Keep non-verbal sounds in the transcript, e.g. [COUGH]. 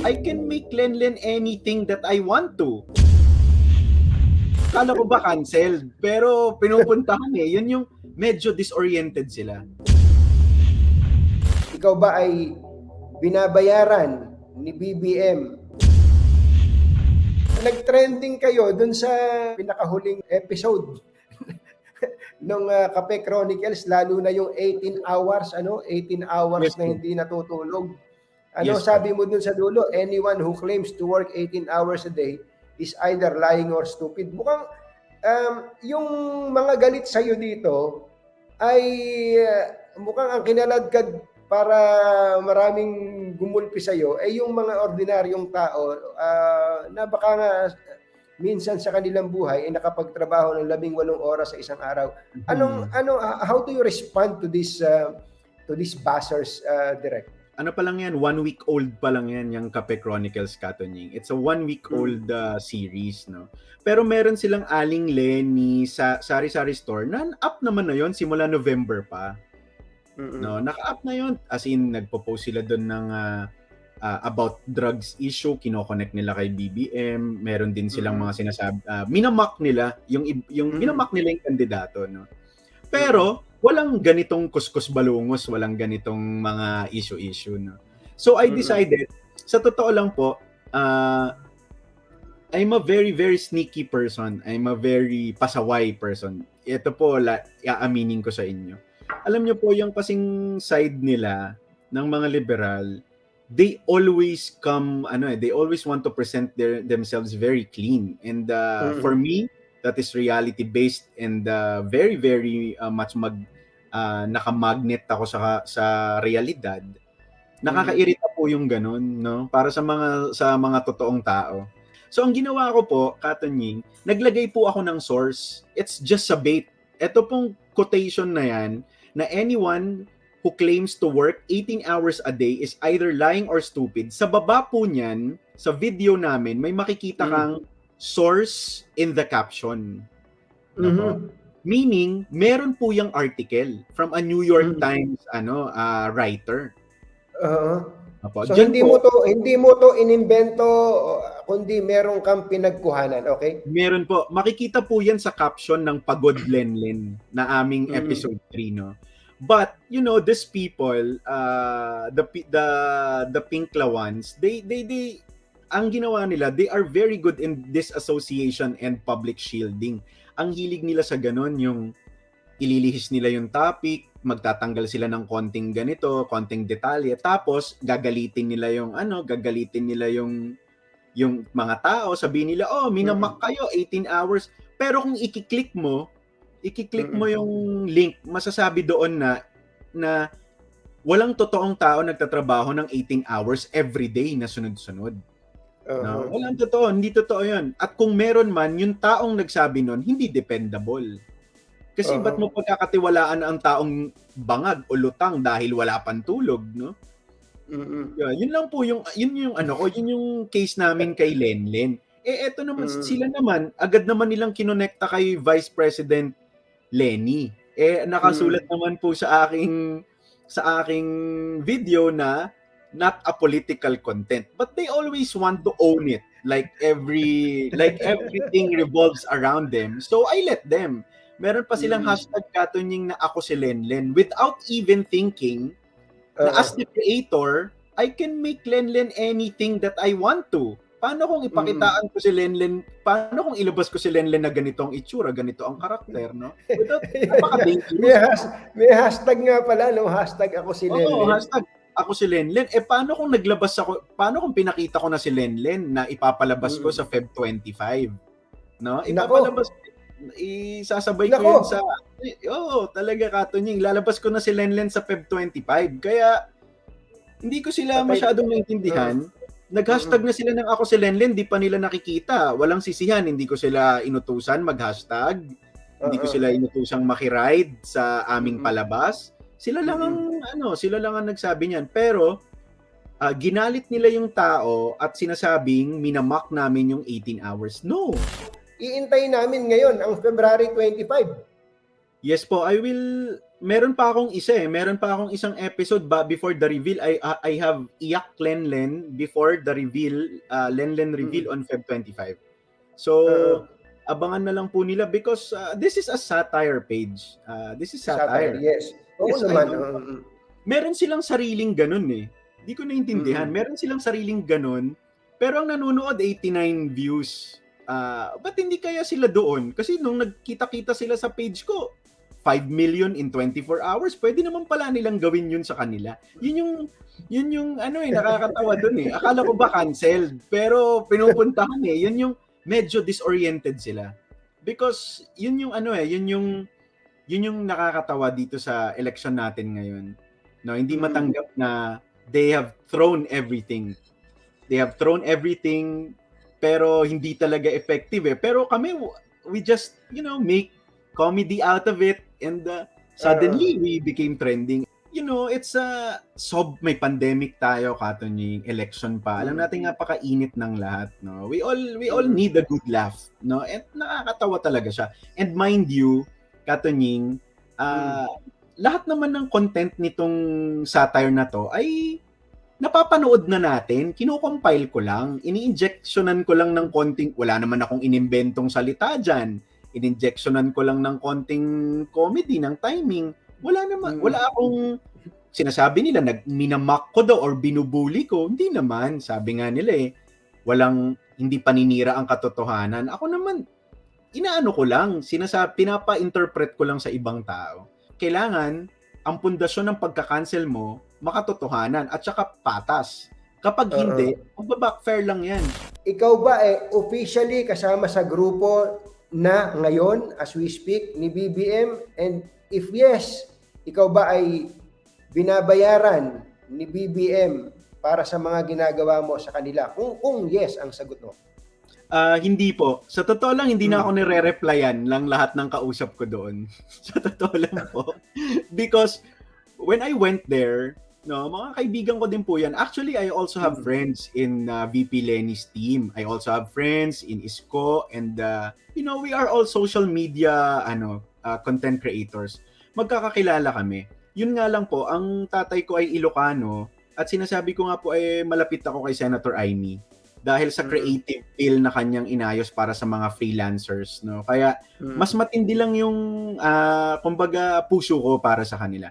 I can make Lenlen anything that I want to. Kala ko ba canceled? Pero pinupuntahan eh. Yun yung medyo disoriented sila. Ikaw ba ay binabayaran ni BBM? Nag-trending kayo dun sa pinakahuling episode ng Kape Chronicles lalo na yung 18 hours ano 18 hours Yes, na hindi natutulog. Ano Yes, sabi mo dun sa dulo? Anyone who claims to work 18 hours a day is either lying or stupid. Mukhang um, yung mga galit sa dito ay uh, mukhang ang kinaladkad para maraming gumulpi sa iyo ay yung mga ordinaryong tao ah, na baka nga minsan sa kanilang buhay ay nakapagtrabaho ng labing walong oras sa isang araw. Anong ano ah, how do you respond to this uh, to these buzzers uh, direct? ano pa lang yan, one week old pa lang yan, yung Kape Chronicles Katunying. It's a one week old uh, series, no? Pero meron silang Aling Lenny sa Sari Sari Store na up naman na yon simula November pa. No, naka-up na yon As in, nagpo-post sila doon ng ah, ah, about drugs issue, kino-connect nila kay BBM. Meron din silang Mm. mga sinasabi, ah, minamak nila, yung, yung Mm. minamak nila yung kandidato, no? Pero, walang ganitong kuskus balungos, walang ganitong mga issue-issue, no? So, I Mm. decided, sa totoo lang po, ah, I'm a very, very sneaky person. I'm a very pasaway person. Ito po, la, aaminin ko sa inyo. Alam niyo po, yung kasing side nila ng mga liberal, they always come, ano eh, they always want to present their themselves very clean. And uh, Mhm. for me, that is reality-based and uh, very, very uh, much mag, uh, nakamagnet ako sa, sa realidad. Nakakairita po yung ganun, no? Para sa mga sa mga totoong tao. So ang ginawa ko po, Katonying, naglagay po ako ng source. It's just a bait. Ito pong quotation na yan, na anyone who claims to work 18 hours a day is either lying or stupid. Sa baba po niyan, sa video namin, may makikita Mm. kang source in the caption. No po? Mhm. Meaning, meron po yung article from a New York Mhm. Times ano uh, writer. Opo. So Diyan hindi po, mo to hindi mo to inimbento kundi meron kang pinagkuhanan, okay? Meron po. Makikita po yan sa caption ng Pagod Lenlen na aming Mhm. episode 3, no? But, you know, these people, uh, the, the, the Pinkla ones, they, they, they, ang ginawa nila, they are very good in disassociation and public shielding. Ang hilig nila sa ganun, yung ililihis nila yung topic, magtatanggal sila ng konting ganito, konting detalye, tapos gagalitin nila yung ano, gagalitin nila yung yung mga tao, sabihin nila, oh, minamak kayo, 18 hours. Pero kung ikiklik mo, ikiklik mo yung link, masasabi doon na, na walang totoong tao nagtatrabaho ng 18 hours every day na sunod-sunod. Oo. No? Walang totoo, hindi totoo yun. At kung meron man, yung taong nagsabi nun, hindi dependable. Kasi Oo. ba't mo pagkakatiwalaan ang taong bangag o lutang dahil wala pang tulog, no? Mhm. Yeah, yun lang po yung yun yung ano ko, yun yung case namin kay Lenlen. Eh eto naman Mm. sila naman, agad naman nilang kinonekta kay Vice President Lenny. Eh nakasulat naman po sa aking sa aking video na not a political content, but they always want to own it. Like every [LAUGHS] like everything revolves around them. So I let them. Meron pa silang Mm. hashtag katunying na ako si Lenlen without even thinking na Oo. as the creator, I can make Lenlen anything that I want to. Paano kung ipakitaan ko si Lenlen, paano kung ilabas ko si Lenlen na ganito ang itsura, ganito ang karakter, no? Without, may, has- may hashtag nga pala, no? Hashtag ako si Oo, Lenlen. hashtag ako si Lenlen. Eh, paano kung naglabas ako, paano kung pinakita ko na si Lenlen na ipapalabas ko Mm. sa Feb 25? No? Nako. Ipapalabas, isasabay ko Nako. yun sa, oo, talaga katunying. Lalabas ko na si Lenlen sa Feb 25. Kaya, hindi ko sila masyadong maintindihan. Nag-hashtag na sila ng ako si Lenlen, di pa nila nakikita. Walang sisihan, hindi ko sila inutusan mag-hashtag. Hindi ko sila inutusang makiride sa aming palabas. Sila lang ang ano, sila lang ang nagsabi niyan. Pero ah, ginalit nila yung tao at sinasabing minamak namin yung 18 hours. No. Iintay namin ngayon ang February 25. Yes po, I will meron pa akong isa eh. Meron pa akong isang episode ba before the reveal. I I have Iyak Lenlen before the reveal, uh, Lenlen reveal on Feb 25. So, Uh, abangan na lang po nila because uh, this is a satire page. Uh, this is satire, satire. yes. Oo Yes, naman. mm. Meron silang sariling ganun eh. Di ko naintindihan. Mm. Meron silang sariling ganun. Pero ang nanonood 89 views. Ah, ba't hindi kaya sila doon? Kasi nung nagkita-kita sila sa page ko, 5 million in 24 hours, pwede naman pala nilang gawin yun sa kanila. Yun yung yun yung ano eh nakakatawa doon eh. Akala ko ba canceled, pero pinupuntahan eh. Yun yung medyo disoriented sila. Because yun yung ano eh, yun yung yun yung nakakatawa dito sa election natin ngayon. No, hindi Mm. matanggap na they have thrown everything. They have thrown everything pero hindi talaga effective eh. Pero kami we just, you know, make comedy out of it and uh, suddenly we became trending. You know, it's a sob may pandemic tayo katunying election pa. Alam natin napakainit ng lahat, no. We all we all need a good laugh, no. And nakakatawa talaga siya. And mind you, katunying ah lahat naman ng content nitong satire na to ay napapanood na natin, kinukompile ko lang, ini-injectionan ko lang ng konting, wala naman akong inimbentong salita dyan, in-injectionan ko lang ng konting comedy, ng timing, wala naman, Mm. wala akong sinasabi nila, nag, minamak ko daw or binubuli ko, hindi naman, sabi nga nila eh, walang, hindi paninira ang katotohanan. Ako naman, inaano ko lang, sinasabi, pinapa-interpret ko lang sa ibang tao. Kailangan, ang pundasyon ng pagka-cancel mo, makatotohanan at saka patas. Kapag hindi, magbabackfire lang yan. Ikaw ba eh officially kasama sa grupo na ngayon as we speak ni BBM and if yes, ikaw ba ay binabayaran ni BBM para sa mga ginagawa mo sa kanila? Kung kung yes ang sagot mo. Ah, hindi po. Sa totoo lang, hindi na Hmm. ako nire-replyan lang lahat ng kausap ko doon. [LAUGHS] sa totoo lang po. Because when I went there, no, mga kaibigan ko din po yan. Actually, I also have Hmm. friends in uh, VP Lenny's team. I also have friends in Isko and uh, you know, we are all social media ano, uh, content creators. Magkakakilala kami. Yun nga lang po, ang tatay ko ay Ilocano at sinasabi ko nga po ay malapit ako kay Senator Amy dahil sa Mm. creative bill na kanyang inayos para sa mga freelancers no kaya Mm. mas matindi lang yung ah, kumbaga puso ko para sa kanila